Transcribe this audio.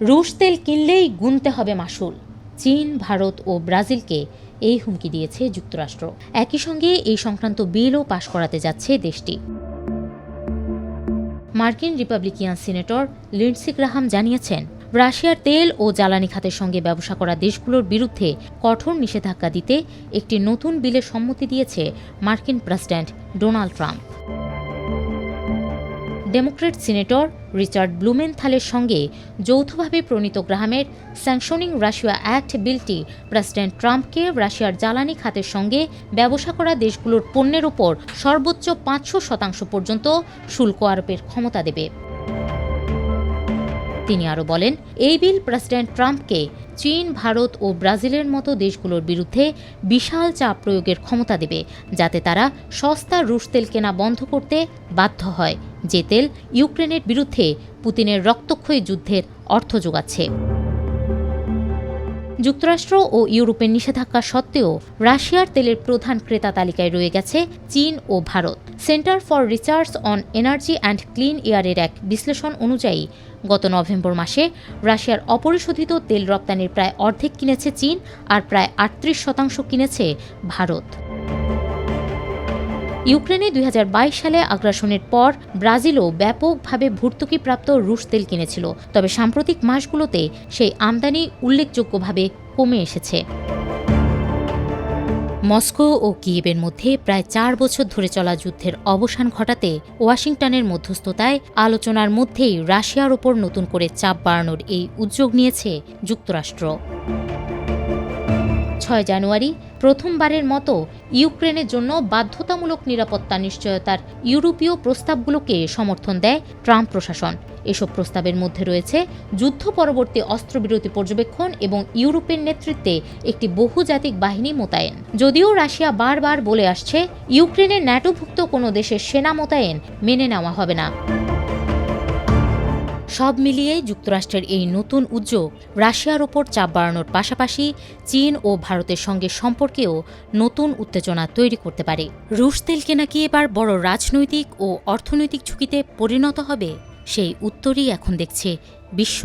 রুশ তেল কিনলেই গুনতে হবে মাসুল। চীন, ভারত ও ব্রাজিলকে এই হুমকি দিয়েছে যুক্তরাষ্ট্র। একই সঙ্গে এই সংক্রান্ত বিলও পাশ করাতে যাচ্ছে দেশটি। মার্কিন রিপাবলিকিয়ান সিনেটর লিন্ডসি গ্রাহাম জানিয়েছেন, রাশিয়ার তেল ও জ্বালানি খাতের সঙ্গে ব্যবসা করা দেশগুলোর বিরুদ্ধে কঠোর নিষেধাজ্ঞা দিতে একটি নতুন বিলের সম্মতি দিয়েছে মার্কিন president Donald Trump. Democrat senator Richard ব্লুমেনথালের সঙ্গে যৌথভাবে প্রণীত গ্রাহামের স্যাংশনিং রাশিয়া অ্যাক্ট বিলটি, প্রেসিডেন্ট ট্রাম্পকে রাশিয়ার জ্বালানি খাতের সঙ্গে ব্যবসা করা দেশগুলোর পণ্যের উপর সর্বোচ্চ পাঁচশো শতাংশ পর্যন্ত শুল্ক আরোপের ক্ষমতা দেবে। তিনি আরও বলেন, এই বিল প্রেসিডেন্ট ট্রাম্পকে চীন, ভারত ও ব্রাজিলের মতো দেশগুলোর বিরুদ্ধে বিশাল চাপ প্রয়োগের ক্ষমতা দেবে, যাতে তারা সস্তা রুশ তেল কেনা বন্ধ করতে বাধ্য হয়। যে তেল ইউক্রেনের বিরুদ্ধে পুতিনের রক্তক্ষয়ী যুদ্ধের অর্থ যোগাচ্ছে। যুক্তরাষ্ট্র ও ইউরোপের নিষেধাজ্ঞা সত্ত্বেও রাশিয়ার তেলের প্রধান ক্রেতা তালিকায় রয়ে গেছে চীন ও Bharat. Centre for research on energy and clean এয়ারের এক বিশ্লেষণ অনুযায়ী, গত নভেম্বর মাসে রাশিয়ার অপরিশোধিত তেল রপ্তানির প্রায় অর্ধেক কিনেছে চীন আর প্রায় আটত্রিশ শতাংশ কিনেছে ভারত। ইউক্রেনে দুই হাজার বাইশ সালে আগ্রাসনের পর ব্রাজিলও ব্যাপকভাবে ভর্তুকিপ্রাপ্ত রুশ তেল কিনেছিল। তবে সাম্প্রতিক মাসগুলোতে সেই আমদানি উল্লেখযোগ্যভাবে কমে এসেছে। মস্কো ও কিয়েবের মধ্যে প্রায় চার বছর ধরে চলা যুদ্ধের অবসান ঘটাতে ওয়াশিংটনের মধ্যস্থতায় আলোচনার মধ্যেই রাশিয়ার ওপর নতুন করে চাপ বাড়ানোর এই উদ্যোগ নিয়েছে যুক্তরাষ্ট্র। ছয় জানুয়ারি প্রথমবারের মতো ইউক্রেনের জন্য বাধ্যতামূলক নিরাপত্তা নিশ্চয়তার ইউরোপীয় প্রস্তাবগুলোকে সমর্থন দেয় ট্রাম্প প্রশাসন। এসব প্রস্তাবের মধ্যে রয়েছে যুদ্ধ পরবর্তী অস্ত্রবিরতি পর্যবেক্ষণ এবং ইউরোপের নেতৃত্বে একটি বহুজাতিক বাহিনী মোতায়েন। যদিও রাশিয়া বারবার বলে আসছে, ইউক্রেনের ন্যাটোভুক্ত কোনো দেশের সেনা মোতায়েন মেনে নেওয়া হবে না। সব মিলিয়ে যুক্তরাষ্ট্রের এই নতুন উদ্যোগ রাশিয়ার ওপর চাপ বাড়ানোর পাশাপাশি চীন ও ভারতের সঙ্গে সম্পর্কেও নতুন উত্তেজনা তৈরি করতে পারে। রুশ তেল কেনাকি এবার বড় রাজনৈতিক ও অর্থনৈতিক ঝুঁকিতে পরিণত হবে, সেই উত্তরই এখন দেখছে বিশ্ব।